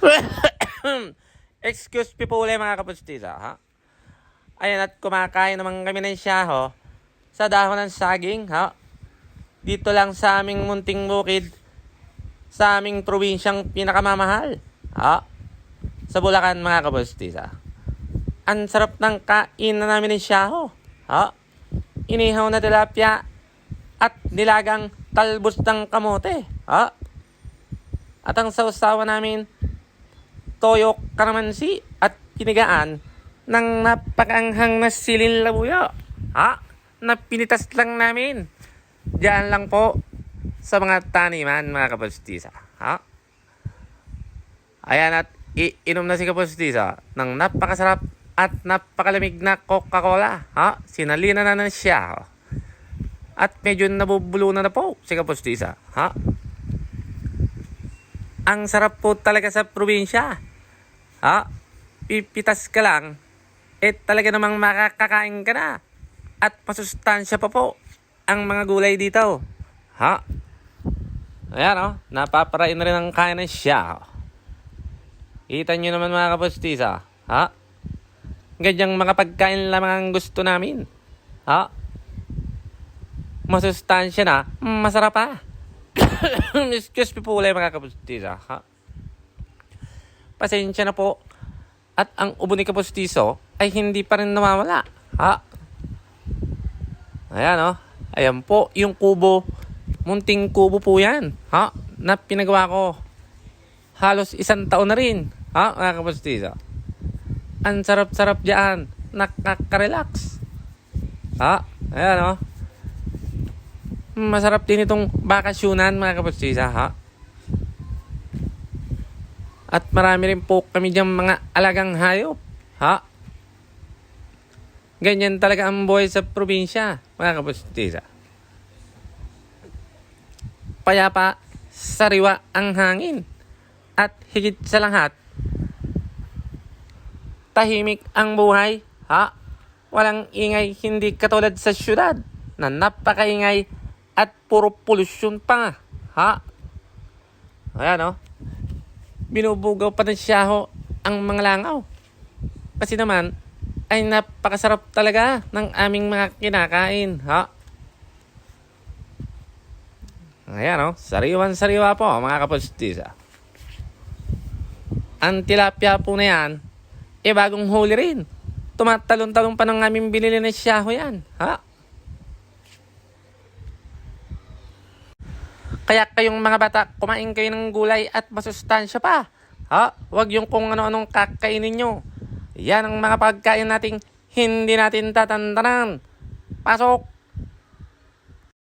Excuse me po ulit mga kapustisa, ha? Ayan at kumakain naman kami ng syaho sa dahon ng saging, ha? Dito lang sa aming munting bukid, sa aming probinsyang pinakamamahal, ha? Sa Bulacan mga kapustisa. Ang sarap ng kain na namin ng syaho, ha? Inihaw na tilapia at nilagang talbos ng kamote, ha? At ang sausawa namin, toyo karamansi at kinigaan ng napakanghang na silin labuyo. Ha? Na pinitas lang namin. Diyan lang po sa mga taniman, mga kapustisa. Ha? Ayan at iinom na si kapustisa ng napakasarap at napakalamig na Coca-Cola. Ha? Sinalina na na siya. At medyo nabubulo na po si kapustisa. Ha? Ang sarap po talaga sa probinsya. Ha? Pipitas ka lang, eh talaga namang makakakain ka na. At masustansya pa po ang mga gulay dito. Ha? Ayan o, oh, napaparain na rin ang kain ng siya. Kita nyo naman mga kapustisa. Ha? Ganyang mga pagkain lamang ang gusto namin. Ha? Masustansya na, masarap pa. Excuse me po ulit mga kapustisa. Ha? Pasensya na po. At ang ubo ni kapustiso ay hindi pa rin nawawala. Ha? Ayan o. Oh. Ayan po yung kubo. Munting kubo po yan. Ha? Na pinagawa ko. Halos isang taon na rin. Ha? Mga kapustiso. Ang sarap-sarap dyan. Nakaka-relax. Ha? Ayan o. Oh. Masarap din itong bakasyonan mga kapustisa. Ha? At marami rin po kami diyang mga alagang hayop. Ha? Ganyan talaga ang buhay sa probinsya, mga kapustisa. Payapa, sariwa ang hangin. At higit sa lahat, tahimik ang buhay. Ha? Walang ingay, hindi katulad sa syudad na napakaingay at puro polusyon pa nga. Ha? Ayan, oh binubugaw pa ng siyaho ang mga langaw. Kasi naman, ay napakasarap talaga ng aming mga kinakain. Ha? Ayan o, oh, sariwan-sariwa po mga kapustisa. Ang tilapia po na yan, eh bagong huli rin. Tumatalon-talon pa ng aming binili na siyaho yan. Ha? Kaya kayong mga bata, kumain kayo ng gulay at masustansya pa. Ha? Huwag yung kung ano-anong kakainin nyo. Yan ang mga pagkain nating hindi natin tatantanan. Pasok!